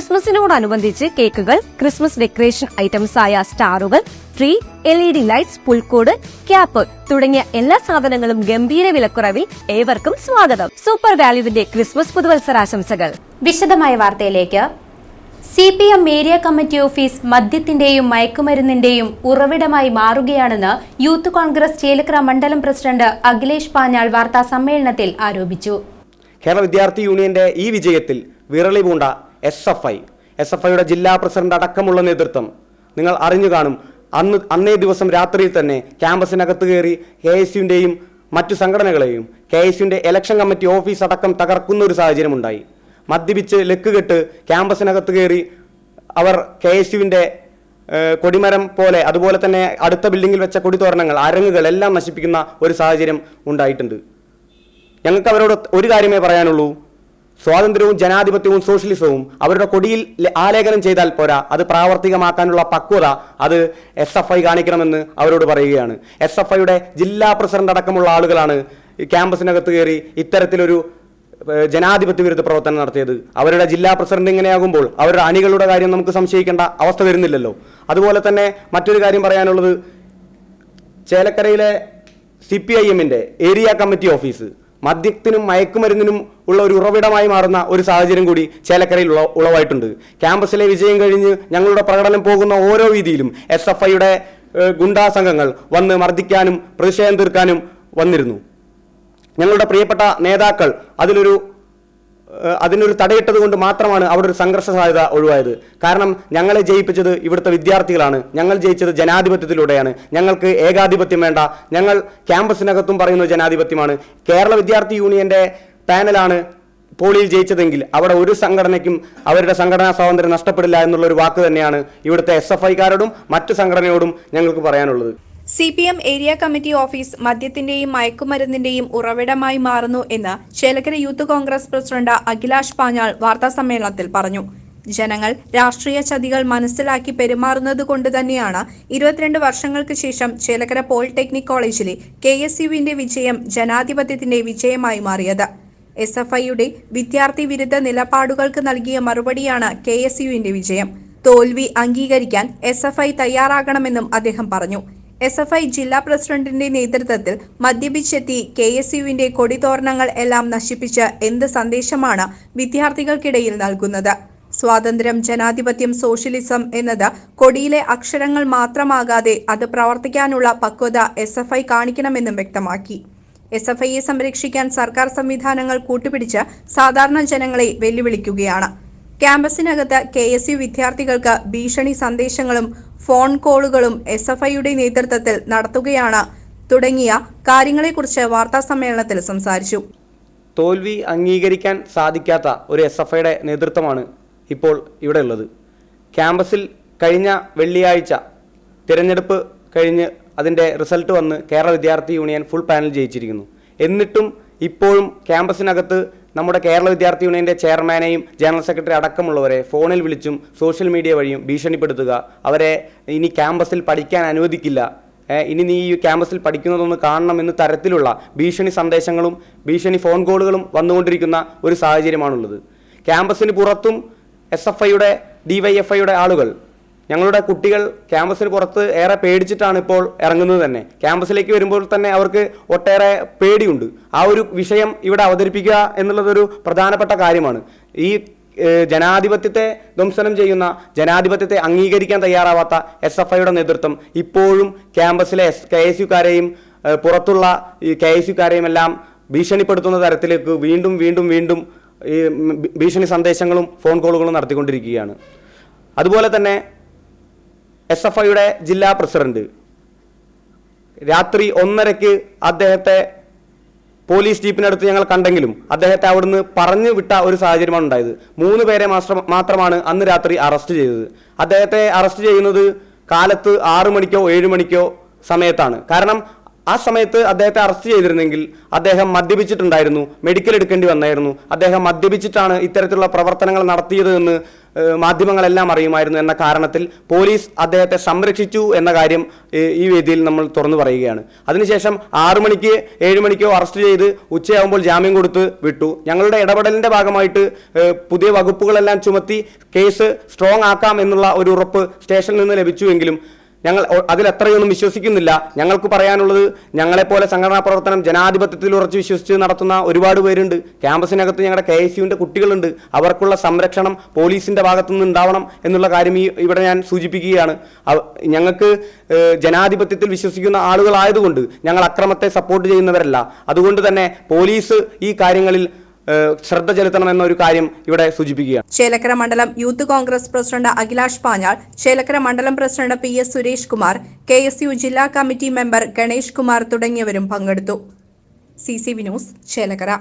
ക്രിസ്മസിനോടനുബന്ധിച്ച് കേക്കുകൾ Christmas decoration items ആയ സ്റ്റാറുകൾ tree L E D lights പുൽക്കൂട് ക്യാപ്പ് തുടങ്ങിയ എല്ലാ സാധനങ്ങളും ഗംഭീര വിലക്കുറവിൽ ഏവർക്കും സ്വാഗതം. സൂപ്പർ വാല്യുവിന്റെ ക്രിസ്മസ് പുതുവത്സരാശംസകൾ. വിശദമായ വാർത്തയിലേക്ക്. C P M area committee office മദ്യത്തിന്റെയും മയക്കുമരുന്നിന്റെയും ഉറവിടമായി മാറുകയാണെന്ന് യൂത്ത് കോൺഗ്രസ് ചേലക്കര മണ്ഡലം പ്രസിഡന്റ് അഖിലേഷ് പാഞ്ഞാൾ വാർത്താ സമ്മേളനത്തിൽ ആരോപിച്ചു. കേരള വിദ്യാർത്ഥി യൂണിയന്റെ ഈ വിജയത്തിൽ വിരളി പൂണ്ട S F I S F ഐയുടെ ജില്ലാ പ്രസിഡന്റ് അടക്കമുള്ള നേതൃത്വം. നിങ്ങൾ അറിഞ്ഞു കാണും അന്ന് അന്നേ ദിവസം രാത്രിയിൽ തന്നെ ക്യാമ്പസിനകത്ത് കയറി കെ എസ് യുവിന്റെയും മറ്റു സംഘടനകളെയും കെ എസ് യുവിന്റെ ഇലക്ഷൻ കമ്മിറ്റി ഓഫീസ് അടക്കം തകർക്കുന്ന ഒരു സാഹചര്യമുണ്ടായി. മദ്യപിച്ച് ലക്ക് കെട്ട് ക്യാമ്പസിനകത്ത് കയറി അവർ കെ എസ് യുവിന്റെ കൊടിമരം പോലെ അതുപോലെ തന്നെ അടുത്ത ബിൽഡിങ്ങിൽ വെച്ച കൊടിതോരണങ്ങൾ അരങ്ങുകൾ എല്ലാം നശിപ്പിക്കുന്ന ഒരു സാഹചര്യം ഉണ്ടായിട്ടുണ്ട്. ഞങ്ങൾക്ക് അവരോട് ഒരു കാര്യമേ പറയാനുള്ളൂ. സ്വാതന്ത്ര്യവും ജനാധിപത്യവും സോഷ്യലിസവും അവരുടെ കൊടിയിൽ ആലേഖനം ചെയ്താൽ പോരാ. അത് പ്രാവർത്തികമാക്കാനുള്ള പക്വത അത് എസ് എഫ് ഐ കാണിക്കണമെന്ന് അവരോട് പറയുകയാണ്. എസ് എഫ് ഐയുടെ ജില്ലാ പ്രസിഡന്റ് അടക്കമുള്ള ആളുകളാണ് ക്യാമ്പസിനകത്ത് കയറി ഇത്തരത്തിലൊരു ജനാധിപത്യ വിരുദ്ധ പ്രവർത്തനം നടത്തിയത്. അവരുടെ ജില്ലാ പ്രസിഡന്റ് ഇങ്ങനെയാകുമ്പോൾ അവരുടെ അണികളുടെ കാര്യം നമുക്ക് സംശയിക്കേണ്ട അവസ്ഥ വരുന്നില്ലല്ലോ. അതുപോലെ തന്നെ മറ്റൊരു കാര്യം പറയാനുള്ളത് ചേലക്കരയിലെ സി പി ഐ എമ്മിന്റെ ഏരിയ കമ്മിറ്റി ഓഫീസ്. മദ്യത്തിനും മയക്കുമരുന്നിനും ഉള്ള ഒരു ഉറവിടമായി മാറുന്ന ഒരു സാഹചര്യം കൂടി ചേലക്കരയിൽ ഉള ഉളവായിട്ടുണ്ട്. ക്യാമ്പസിലെ വിജയം കഴിഞ്ഞ് ഞങ്ങളുടെ പ്രകടനം പോകുന്ന ഓരോ വീതിയിലും എസ് എഫ് ഐയുടെ ഗുണ്ടാ സംഘങ്ങൾ വന്ന് മർദ്ദിക്കാനും പ്രതിഷേധം തീർക്കാനും വന്നിരുന്നു. ഞങ്ങളുടെ പ്രിയപ്പെട്ട നേതാക്കൾ അതിലൊരു അതിനൊരു തടയിട്ടത് കൊണ്ട് മാത്രമാണ് അവിടെ ഒരു സംഘർഷ സാധ്യത ഒഴിവായത്. കാരണം ഞങ്ങളെ ജയിപ്പിച്ചത് ഇവിടുത്തെ വിദ്യാർത്ഥികളാണ്. ഞങ്ങൾ ജയിച്ചത് ജനാധിപത്യത്തിലൂടെയാണ്. ഞങ്ങൾക്ക് ഏകാധിപത്യം വേണ്ട. ഞങ്ങൾ ക്യാമ്പസിനകത്തും പറയുന്നത് ജനാധിപത്യമാണ്. കേരള വിദ്യാർത്ഥി യൂണിയന്റെ പാനലാണ് പോളിയിൽ ജയിച്ചതെങ്കിൽ അവിടെ ഒരു സംഘടനയ്ക്കും അവരുടെ സംഘടനാ സ്വാതന്ത്ര്യം നഷ്ടപ്പെടില്ല എന്നുള്ള ഒരു വാക്ക് തന്നെയാണ് ഇവിടുത്തെ എസ് എഫ് ഐക്കാരോടും മറ്റു സംഘടനയോടും ഞങ്ങൾക്ക് പറയാനുള്ളത്. C P M area committee office മദ്യത്തിന്റെയും മയക്കുമരുന്നിന്റെയും ഉറവിടമായി മാറുന്നു എന്ന് ചേലക്കര യൂത്ത് കോൺഗ്രസ് പ്രസിഡന്റ് അഖിലാഷ് പാഞ്ഞാൾ വാർത്താസമ്മേളനത്തിൽ പറഞ്ഞു. ജനങ്ങൾ രാഷ്ട്രീയ ചതികൾ മനസ്സിലാക്കി പെരുമാറുന്നത് കൊണ്ട് തന്നെയാണ് ഇരുപത്തിരണ്ട് വർഷങ്ങൾക്ക് ശേഷം ചേലക്കര പോളിടെക്നിക് കോളേജിലെ കെ എസ് യുവിന്റെ വിജയം ജനാധിപത്യത്തിന്റെ വിജയമായി മാറിയത്. എസ് എഫ് ഐയുടെ വിദ്യാർത്ഥി വിരുദ്ധ നിലപാടുകൾക്ക് നൽകിയ മറുപടിയാണ് കെ എസ് യുവിന്റെ വിജയം. തോൽവി അംഗീകരിക്കാൻ എസ് എഫ് ഐ തയ്യാറാകണമെന്നും അദ്ദേഹം പറഞ്ഞു. എസ് എഫ് ഐ ജില്ലാ പ്രസിഡന്റിന്റെ നേതൃത്വത്തിൽ മദ്യപിച്ചെത്തി കെ എസ് യുവിന്റെ കൊടിതോരണങ്ങൾ എല്ലാം നശിപ്പിച്ച് എന്ത് സന്ദേശമാണ് വിദ്യാർത്ഥികൾക്കിടയിൽ നൽകുന്നത്? സ്വാതന്ത്ര്യം ജനാധിപത്യം സോഷ്യലിസം എന്നത് കൊടിയിലെ അക്ഷരങ്ങൾ മാത്രമാകാതെ അത് പ്രവർത്തിക്കാനുള്ള പക്വത എസ് എഫ് ഐ കാണിക്കണമെന്നും വ്യക്തമാക്കി. എസ് എഫ് ഐയെ സംരക്ഷിക്കാൻ സർക്കാർ സംവിധാനങ്ങൾ കൂട്ടുപിടിച്ച് സാധാരണ ജനങ്ങളെ വെല്ലുവിളിക്കുകയാണ്. ക്യാമ്പസിനകത്ത് കെ എസ് യു വിദ്യാർത്ഥികൾക്ക് ഭീഷണി സന്ദേശങ്ങളും ഫോൺ കോളുകളും എസ് എഫ് ഐയുടെ നേതൃത്വത്തിൽ നടത്തുകയാണ്. തുടങ്ങിയ കാര്യങ്ങളെക്കുറിച്ച് വാർത്താ സമ്മേളനത്തിൽ സംസാരിച്ചു. തോൽവി അംഗീകരിക്കാൻ സാധിക്കാത്ത ഒരു എസ് എഫ് ഐയുടെ നേതൃത്വമാണ് ഇപ്പോൾ ഇവിടെ ഉള്ളത് ക്യാമ്പസിൽ കഴിഞ്ഞ വെള്ളിയാഴ്ച തിരഞ്ഞെടുപ്പ് കഴിഞ്ഞ് അതിന്റെ റിസൾട്ട് വന്ന് കേരള വിദ്യാർത്ഥി യൂണിയൻ ഫുൾ പാനൽ ജയിച്ചിരിക്കുന്നു. എന്നിട്ടും ഇപ്പോഴും ക്യാമ്പസിനകത്ത് നമ്മുടെ കേരള വിദ്യാർത്ഥി യൂണിയന്റെ ചെയർമാനെയും ജനറൽ സെക്രട്ടറി അടക്കമുള്ളവരെ ഫോണിൽ വിളിച്ചും സോഷ്യൽ മീഡിയ വഴിയും ഭീഷണിപ്പെടുത്തുക. അവരെ ഇനി ക്യാമ്പസിൽ പഠിക്കാൻ അനുവദിക്കില്ല. ഇനി നീ ഈ ക്യാമ്പസിൽ പഠിക്കുന്നതൊന്ന് കാണണം എന്ന തരത്തിലുള്ള ഭീഷണി സന്ദേശങ്ങളും ഭീഷണി ഫോൺ കോളുകളും വന്നുകൊണ്ടിരിക്കുന്ന ഒരു സാഹചര്യമാണുള്ളത്. ക്യാമ്പസിന് പുറത്തും എസ് എഫ് ഐയുടെ ഡിവൈഎഫ് ഐയുടെ ആളുകൾ ഞങ്ങളുടെ കുട്ടികൾ ക്യാമ്പസിന് പുറത്ത് ഏറെ പേടിച്ചിട്ടാണ് ഇപ്പോൾ ഇറങ്ങുന്നത് തന്നെ. ക്യാമ്പസിലേക്ക് വരുമ്പോൾ തന്നെ അവർക്ക് ഒട്ടേറെ പേടിയുണ്ട്. ആ ഒരു വിഷയം ഇവിടെ അവതരിപ്പിക്കുക എന്നുള്ളതൊരു പ്രധാനപ്പെട്ട കാര്യമാണ്. ഈ ജനാധിപത്യത്തെ ധ്വംസനം ചെയ്യുന്ന ജനാധിപത്യത്തെ അംഗീകരിക്കാൻ തയ്യാറാവാത്ത എസ് എഫ് ഐയുടെ നേതൃത്വം ഇപ്പോഴും ക്യാമ്പസിലെ എസ് കെ എസ് യുക്കാരെയും പുറത്തുള്ള ഈ കെ എസ് യുക്കാരെയും എല്ലാം ഭീഷണിപ്പെടുത്തുന്ന തരത്തിലേക്ക് വീണ്ടും വീണ്ടും വീണ്ടും ഈ ഭീഷണി സന്ദേശങ്ങളും ഫോൺ കോളുകളും നടത്തിക്കൊണ്ടിരിക്കുകയാണ്. അതുപോലെ തന്നെ എസ് എഫ് ഐയുടെ ജില്ലാ പ്രസിഡന്റ്. രാത്രി ഒന്നരയ്ക്ക് അദ്ദേഹത്തെ പോലീസ് ജീപ്പിനടുത്ത് ഞങ്ങൾ കണ്ടെങ്കിലും അദ്ദേഹത്തെ അവിടുന്ന് പറഞ്ഞു വിട്ട ഒരു സാഹചര്യമാണ് ഉണ്ടായത്. മൂന്ന് പേരെ മാത്രമാണ് അന്ന് രാത്രി അറസ്റ്റ് ചെയ്തത്. അദ്ദേഹത്തെ അറസ്റ്റ് ചെയ്യുന്നത് കാലത്ത് ആറു മണിക്കോ ഏഴ് മണിക്കോ സമയത്താണ്. കാരണം ആ സമയത്ത് അദ്ദേഹത്തെ അറസ്റ്റ് ചെയ്തിരുന്നെങ്കിൽ അദ്ദേഹം മദ്യപിച്ചിട്ടുണ്ടായിരുന്നു മെഡിക്കൽ എടുക്കേണ്ടി വന്നായിരുന്നു. അദ്ദേഹം മദ്യപിച്ചിട്ടാണ് ഇത്തരത്തിലുള്ള പ്രവർത്തനങ്ങൾ നടത്തിയത് എന്ന് മാധ്യമങ്ങളെല്ലാം അറിയുമായിരുന്നു എന്ന കാരണത്തിൽ പോലീസ് അദ്ദേഹത്തെ സംരക്ഷിച്ചു എന്ന കാര്യം ഈ വേദിയിൽ നമ്മൾ തുറന്നു പറയുകയാണ്. അതിനുശേഷം ആറു മണിക്ക് ഏഴ് മണിക്കോ അറസ്റ്റ് ചെയ്ത് ഉച്ചയാകുമ്പോൾ ജാമ്യം കൊടുത്ത് വിട്ടു. ഞങ്ങളുടെ ഇടപെടലിന്റെ ഭാഗമായിട്ട് പുതിയ വകുപ്പുകളെല്ലാം ചുമത്തി കേസ് സ്ട്രോങ് ആക്കാം എന്നുള്ള ഒരു ഉറപ്പ് സ്റ്റേഷനിൽ നിന്ന് ലഭിച്ചുവെങ്കിലും ഞങ്ങൾ അതിൽ അത്രയൊന്നും വിശ്വസിക്കുന്നില്ല. ഞങ്ങൾക്ക് പറയാനുള്ളത് ഞങ്ങളെപ്പോലെ സംഘടനാ പ്രവർത്തനം ജനാധിപത്യത്തിൽ ഉറച്ച് വിശ്വസിച്ച് നടത്തുന്ന ഒരുപാട് പേരുണ്ട്. ക്യാമ്പസിനകത്ത് ഞങ്ങളുടെ കെ എസ് യുവിന്റെ കുട്ടികളുണ്ട്. അവർക്കുള്ള സംരക്ഷണം പോലീസിന്റെ ഭാഗത്തുനിന്ന് ഉണ്ടാവണം എന്നുള്ള കാര്യം ഈ ഇവിടെ ഞാൻ സൂചിപ്പിക്കുകയാണ്. ഞങ്ങൾക്ക് ജനാധിപത്യത്തിൽ വിശ്വസിക്കുന്ന ആളുകളായതുകൊണ്ട് ഞങ്ങൾ അക്രമത്തെ സപ്പോർട്ട് ചെയ്യുന്നവരല്ല. അതുകൊണ്ട് തന്നെ പോലീസ് ഈ കാര്യങ്ങളിൽ ശ്രദ്ധ ചെലുത്തണമെന്ന എന്നൊരു കാര്യം ഇവിടെ സൂചിപ്പിക്കുകയാണ്. ചേലക്കര മണ്ഡലം യൂത്ത് കോൺഗ്രസ് പ്രസിഡന്റ് അഖിലാഷ് പാഞ്ഞാൾ ചേലക്കര മണ്ഡലം president P S Suresh Kumar K S U ജില്ലാ കമ്മിറ്റി മെമ്പർ ഗണേഷ് കുമാർ തുടങ്ങിയവരും പങ്കെടുത്തു. C C V news Chelakkara.